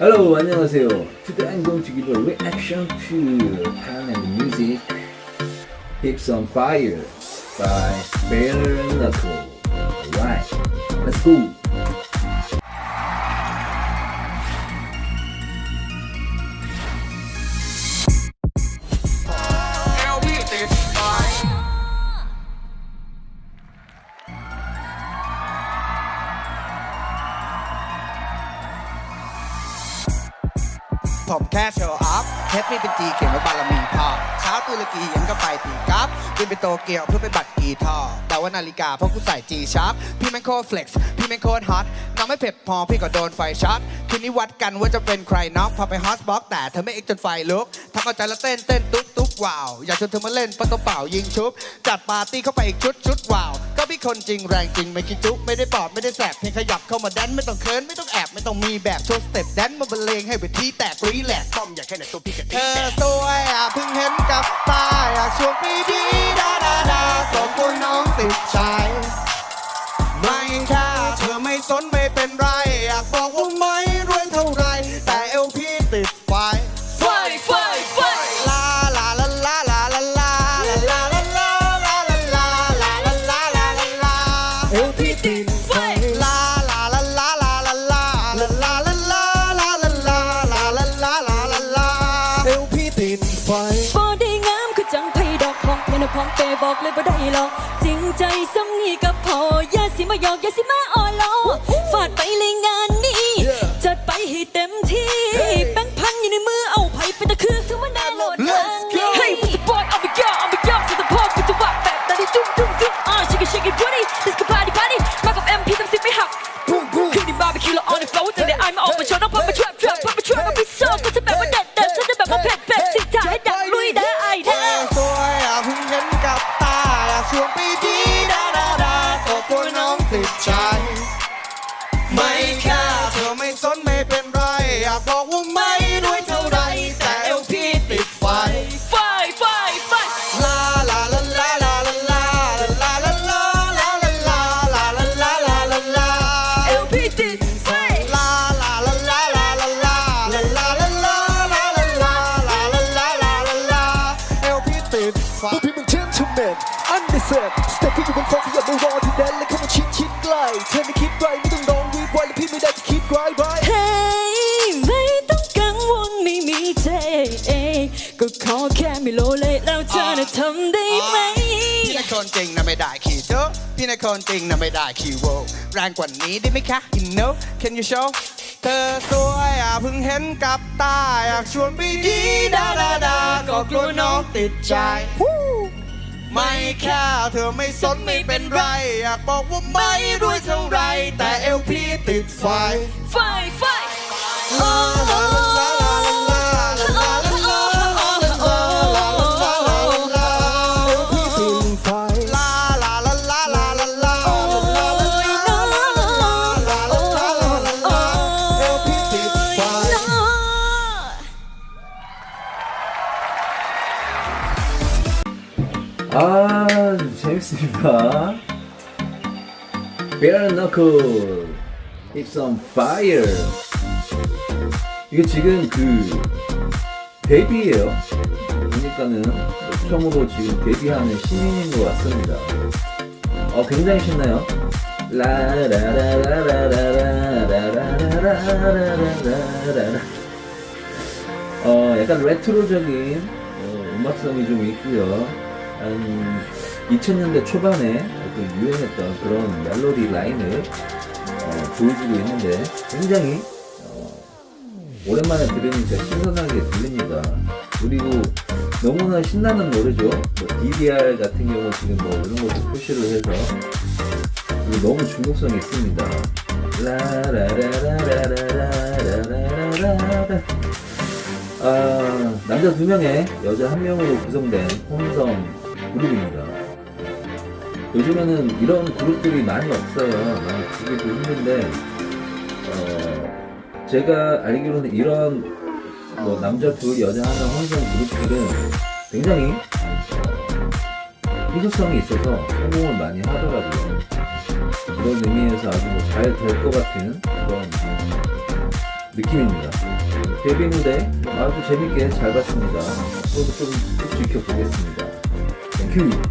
Hello, 안녕하세요. Today I'm going to give a reaction to Pan and Music Hips on Fire by Bare Knuckle. Alright, let's go. ผมแค่โชว์อัพเทปนี่เป็นจีเขียนว่าบารมีพ่อเช้าตุรกีเย็นก็ไปตีกราฟบินไปโตเกียวเพื่อไปบัตรกีทอแต่ว่านาฬิกาเพราะกูใส่จีชาร์ปพี่แมงโคเฟล็กซ์พี่แมงโคตรฮอตน้องไม่เผ็ดพอพี่ก็โดนไฟช็อตคืนนี้วัดกันว่าจะเป็นใครน็อกพอไปฮอสบ็อกแต่เธอไม่เอ็กจนไฟลุกทำเอาใจแล้วเต้นเต้นตุ๊บตุ๊บ ว้าว อยากชวนเธอมาเล่นประตูเป่ายิงชุบ จัดปาร์ตี้เข้าไปอีกชุดชุดว้าว ก็พี่คนจริงแรงจริงไม่คิดจุ๊บไม่ได้ปอดไม่ได้แสบเพียงขยับเข้ามาแดนไม่ต้องเคินไม่ต้องแอบไม่ต้องมีแบบโชว์สเต็ปแดนมาบรรเลงให้เวทีแตกรีแลกซ์ป้อมอยากแค่ไหนตัวพี่กับเธอสวยอะเพิ่งเห็นกับตาอยากชวนไปดี อกของเพนพองเปบอกเลยบ่ได้หรอกจริงใจสำนีกับพออย่าสิมาหยอกอย่าสิมาอ่อนล้อฟาดไปเลยงาน ใจ ไม่ค่าเธอไม่สนไม่เป็นไร อยากบอกว่าไม่รวยเท่าไร แต่เอลพี่ติดไฟ ไฟไฟไฟลาลาลาลาลาลาลาลาลาลาลาลาลาลาลาลาลาลาลาเอลพีติดไฟ ลาลาลาลาลาลาลาลาลาลาลาลาลาลาลาลาลาลาลาเอลพี่ติดไฟตัวพี่มึงเช่นชุมเมนอันเดเซอร์ส แล้วเธอน่ะทำได้ไหม พี่ในคนจริงนะไม่ได้ขี่โจ๊ะพี่ในคนจริงนะไม่ได้ขี่โวแรงกว่านี้ได้ไหมคะ you know can you show เธอสวยอะเพิ่งเห็นกับตาอยากชวนไปดีดาดาดาก็กลัวน้องติดใจ ไม่แค่เธอไม่สนไม่เป็นไร อยากบอกว่าไม่รวยเท่าไร แต่เอลพี่ติดไฟ ไฟ 하겠습니다. Bare Knuckle, It's on Fire. 이게 지금 그 데뷔예요. 보니까는 처음으로 지금 데뷔하는 신인인 것 같습니다. 어, 굉장히 신나요. 어, 약간 레트로적인 어, 음악성이 좀 있고요. 한 2000년대 초반에 어떤 유행했던 그런 멜로디 라인을 어, 보여주고 있는데 굉장히 어, 오랜만에 들으니까 신선하게 들립니다. 그리고 너무나 신나는 노래죠. 뭐 DDR 같은 경우 지금 뭐 이런 것도 표시를 해서 그리고 너무 중독성이 있습니다. 라라라라라라라라라라라 아, 남자 두 명에 여자 한 명으로 구성된 혼성 그룹입니다. 요즘에는 이런 그룹들이 많이 없어요. 많이 보기도 힘든데, 어, 제가 알기로는 이런 뭐 남자 둘, 여자 하나 혼성 그룹들은 굉장히 어, 희소성이 있어서 성공을 많이 하더라고요. 그런 의미에서 아주 뭐 잘될 것 같은 그런 느낌입니다. 데뷔 무대 아주 재밌게 잘 봤습니다. 앞으로도 좀 지켜보겠습니다. 땡큐.